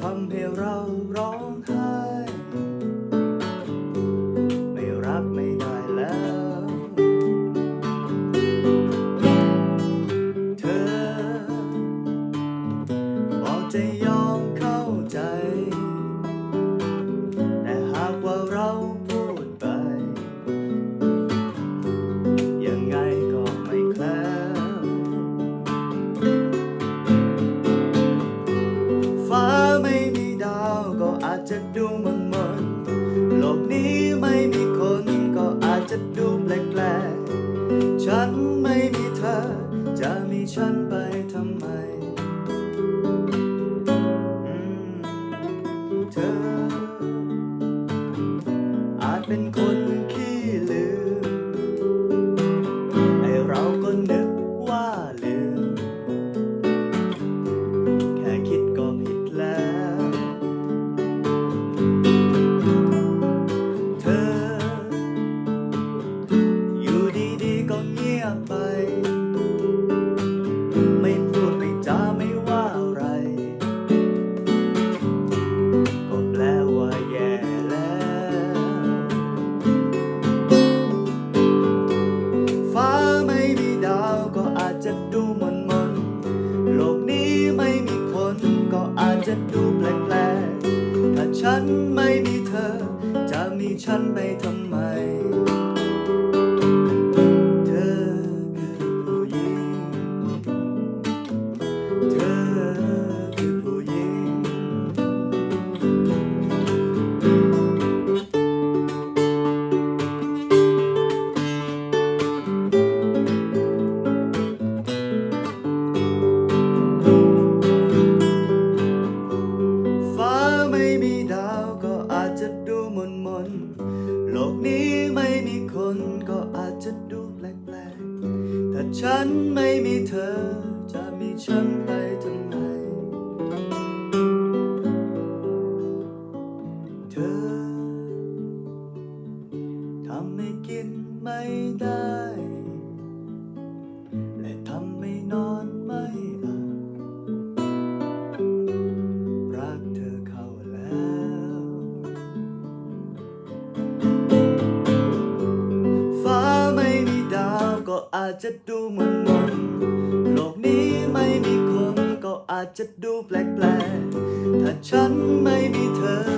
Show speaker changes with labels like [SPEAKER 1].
[SPEAKER 1] ทำให้เราร้องไห้ ไม่รักไม่ได้แล้ว เธอบอกจะยอม กนี้ไม่มีคนก็อาจจะดูแปลกๆ ฉันไม่มีเธอ จะมีฉันไปทำไม เธอ อาจเป็นคน จะมีฉันไปทำไม เธอคือผู้หญิง เธอคือผู้หญิง ฟ้าไม่มี ฉันไม่มีเธอ จะมีฉันไปทำไม เธอทำให้กินไม่ได้ และทำ จจะดูมนมนโลกนี้ไม่มีคนก็อาจจะดูแปลกๆ ถ้าฉันไม่มีเธอ